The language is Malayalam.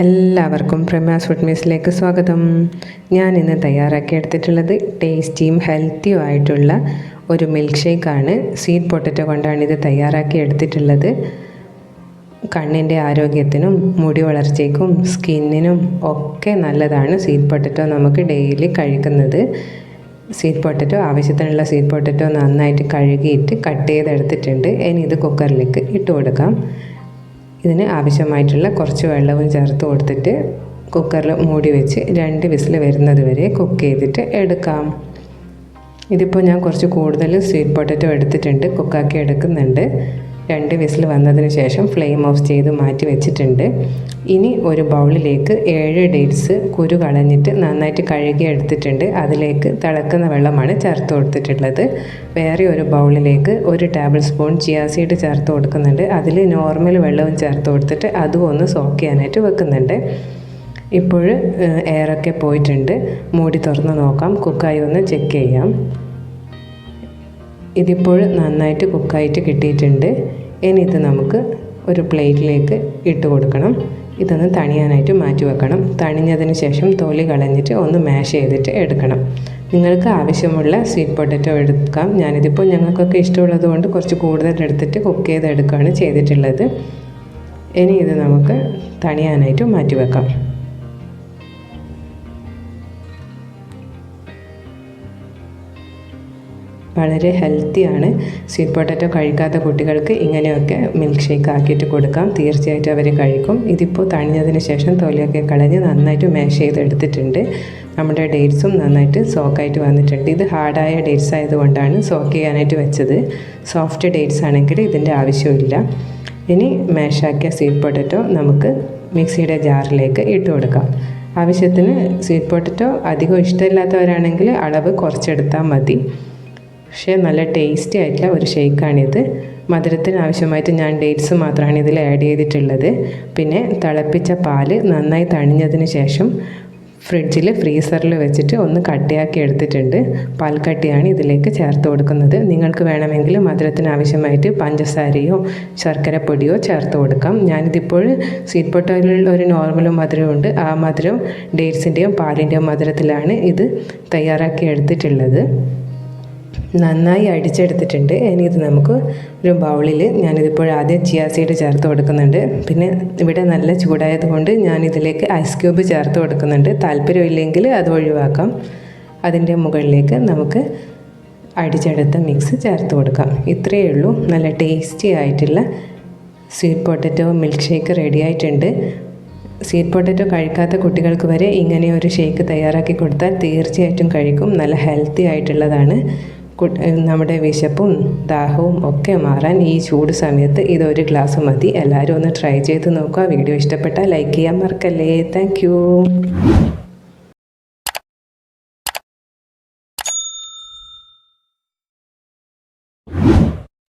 എല്ലാവർക്കും പ്രമാസ് ഫുഡ് മീസിലേക്ക് സ്വാഗതം. ഞാൻ ഇന്ന് തയ്യാറാക്കി എടുത്തിട്ടുള്ളത് ടേസ്റ്റിയും ഹെൽത്തിയും ആയിട്ടുള്ള ഒരു മിൽക്ക് ഷേക്കാണ് സ്വീറ്റ് പൊട്ടറ്റോ കൊണ്ടാണ് ഇത് തയ്യാറാക്കി എടുത്തിട്ടുള്ളത്. കണ്ണിന്റെ ആരോഗ്യത്തിനും മുടി വളർച്ചയ്ക്കും സ്കിന്നിനും ഒക്കെ നല്ലതാണ് സ്വീറ്റ് പൊട്ടറ്റോ നമുക്ക് ഡെയിലി കഴിക്കുന്നത് സ്വീറ്റ് പൊട്ടറ്റോ ആവശ്യത്തിനുള്ള സ്വീറ്റ് പൊട്ടറ്റോ നന്നായിട്ട് കഴുകിയിട്ട് കട്ട് ചെയ്തെടുത്തിട്ടുണ്ട്. ഇനി ഇത് കുക്കറിലേക്ക് ഇട്ട് കൊടുക്കാം. ഇതിന് ആവശ്യമായിട്ടുള്ള കുറച്ച് വെള്ളവും ചേർത്ത് കൊടുത്തിട്ട് കുക്കറിൽ മൂടി വെച്ച് രണ്ട് വിസിൽ വരുന്നത് വരെ കുക്ക് ചെയ്തിട്ട് എടുക്കാം. ഇതിപ്പോൾ ഞാൻ കുറച്ച് കൂടുതൽ സ്വീറ്റ് പൊട്ടറ്റോ എടുത്തിട്ടുണ്ട് കുക്കാക്കി എടുക്കുന്നുണ്ട്. രണ്ട് വിസിൽ വന്നതിന് ശേഷം ഫ്ലെയിം ഓഫ് ചെയ്ത് മാറ്റി വെച്ചിട്ടുണ്ട്. ഇനി ഒരു ബൗളിലേക്ക് ഏഴ് ഡേറ്റ്സ് കുരു കളഞ്ഞിട്ട് നന്നായിട്ട് കഴുകി എടുത്തിട്ടുണ്ട്. അതിലേക്ക് തിളക്കുന്ന വെള്ളമാണ് ചേർത്ത് കൊടുത്തിട്ടുള്ളത്. വേറെ ഒരു ബൗളിലേക്ക് ഒരു ടേബിൾ സ്പൂൺ ചിയാസീഡ് ചേർത്ത് കൊടുക്കുന്നുണ്ട്. അതിൽ നോർമൽ വെള്ളവും ചേർത്ത് കൊടുത്തിട്ട് അതും ഒന്ന് സോക്ക് ചെയ്യാനായിട്ട് വെക്കുന്നുണ്ട്. ഇപ്പോൾ എയറൊക്കെ പോയിട്ടുണ്ട്. മൂടി തുറന്ന് നോക്കാം. കുക്കായി ഒന്ന് ചെക്ക് ചെയ്യാം. ഇതിപ്പോൾ നന്നായിട്ട് കുക്കായിട്ട് കിട്ടിയിട്ടുണ്ട്. ഇനി ഇത് നമുക്ക് ഒരു പ്ലേറ്റിലേക്ക് ഇട്ട് കൊടുക്കണം. ഇതൊന്ന് തണിയാനായിട്ട് മാറ്റി വെക്കണം. തണിഞ്ഞതിന് ശേഷം തൊലി കളഞ്ഞിട്ട് ഒന്ന് മാഷ് ചെയ്തിട്ട് എടുക്കണം. നിങ്ങൾക്ക് ആവശ്യമുള്ള സ്വീറ്റ് പൊട്ടറ്റോ എടുക്കാം. ഞാനിതിപ്പോൾ ഞങ്ങൾക്കൊക്കെ ഇഷ്ടമുള്ളത് കൊണ്ട് കുറച്ച് കൂടുതൽ എടുത്തിട്ട് കുക്ക് ചെയ്തെടുക്കുകയാണ് ചെയ്തിട്ടുള്ളത്. ഇനി ഇത് നമുക്ക് തണിയാനായിട്ട് മാറ്റി വെക്കാം. വളരെ ഹെൽത്തിയാണ് സ്വീറ്റ് പൊട്ടറ്റോ കഴിക്കാത്ത കുട്ടികൾക്ക് ഇങ്ങനെയൊക്കെ മിൽക്ക് ഷേക്ക് ആക്കിയിട്ട് കൊടുക്കാം. തീർച്ചയായിട്ടും അവർ കഴിക്കും. ഇതിപ്പോൾ തണിഞ്ഞതിന് ശേഷം തൊലിയൊക്കെ കളഞ്ഞ് നന്നായിട്ട് മാഷ് ചെയ്തെടുത്തിട്ടുണ്ട്. നമ്മുടെ ഡേറ്റ്സും നന്നായിട്ട് സോക്കായിട്ട് വന്നിട്ടുണ്ട്. ഇത് ഹാർഡായ ഡേറ്റ്സ് ആയതുകൊണ്ടാണ് സോക്ക് ചെയ്യാനായിട്ട് വെച്ചത്. സോഫ്റ്റ് ഡേറ്റ്സ് ആണെങ്കിൽ ഇതിന്റെ ആവശ്യമില്ല. ഇനി മാഷാക്കിയ സ്വീറ്റ് പൊട്ടറ്റോ നമുക്ക് മിക്സിയുടെ ജാറിലേക്ക് ഇട്ട് കൊടുക്കാം. ആവശ്യത്തിന് സ്വീറ്റ് പൊട്ടറ്റോ അധികം ഇഷ്ടമില്ലാത്തവരാണെങ്കിൽ അളവ് കുറച്ചെടുത്താൽ മതി. പക്ഷേ നല്ല ടേസ്റ്റി ആയിട്ടുള്ള ഒരു ഷേക്കാണിത്. മധുരത്തിന് ആവശ്യമായിട്ട് ഞാൻ ഡേറ്റ്സ് മാത്രമാണ് ഇതിൽ ആഡ് ചെയ്തിട്ടുള്ളത്. പിന്നെ തിളപ്പിച്ച പാൽ നന്നായി തണിഞ്ഞതിന് ശേഷം ഫ്രിഡ്ജിൽ ഫ്രീസറിൽ വെച്ചിട്ട് ഒന്ന് കട്ടിയാക്കി എടുത്തിട്ടുണ്ട്. പാൽക്കട്ടിയാണ് ഇതിലേക്ക് ചേർത്ത് കൊടുക്കുന്നത്. നിങ്ങൾക്ക് വേണമെങ്കിൽ മധുരത്തിന് ആവശ്യമായിട്ട് പഞ്ചസാരയോ ശർക്കര പൊടിയോ ചേർത്ത് കൊടുക്കാം. ഞാനിതിപ്പോൾ സ്വീറ്റ് പൊട്ടോയിലുള്ള ഒരു നോർമൽ മധുരമുണ്ട്. ആ മധുരം ഡേറ്റ്സിന്റെയും പാലിന്റെയും മധുരത്തിലാണ് ഇത് തയ്യാറാക്കി എടുത്തിട്ടുള്ളത്. നന്നായി അടിച്ചെടുത്തിട്ടുണ്ട്. ഇനി ഇത് നമുക്ക് ഒരു ബൗളിൽ ഞാനിതിപ്പോൾ ആദ്യം ചിയാ സീഡ് ചേർത്ത് കൊടുക്കുന്നുണ്ട്. പിന്നെ ഇവിടെ നല്ല ചൂടായതുകൊണ്ട് ഞാനിതിലേക്ക് ഐസ് ക്യൂബ് ചേർത്ത് കൊടുക്കുന്നുണ്ട്. താല്പര്യമില്ലെങ്കിൽ അത് ഒഴിവാക്കാം. അതിന്റെ മുകളിലേക്ക് നമുക്ക് അടിച്ചെടുത്ത മിക്സ് ചേർത്ത് കൊടുക്കാം. ഇത്രയേ ഉള്ളൂ. നല്ല ടേസ്റ്റി ആയിട്ടുള്ള sweet potato milk shake ready ആയിട്ടുണ്ട്. സ്വീറ്റ് പൊട്ടറ്റോ കഴിക്കാത്ത കുട്ടികൾക്ക് വരെ ഇങ്ങനെ ഒരു ഷേക്ക് തയ്യാറാക്കി കൊടുത്താൽ തീർച്ചയായിട്ടും കഴിക്കും. നല്ല ഹെൽത്തി ആയിട്ടുള്ളതാണ്. നമ്മുടെ വിശപ്പും ദാഹവും ഒക്കെ മാറാൻ ഈ ചൂട് സമയത്ത് ഇതൊരു ഗ്ലാസ് മതി. എല്ലാവരും ഒന്ന് ട്രൈ ചെയ്ത് നോക്കുക. വീഡിയോ ഇഷ്ടപ്പെട്ടാൽ ലൈക്ക് ചെയ്യാൻ മറക്കല്ലേ. താങ്ക്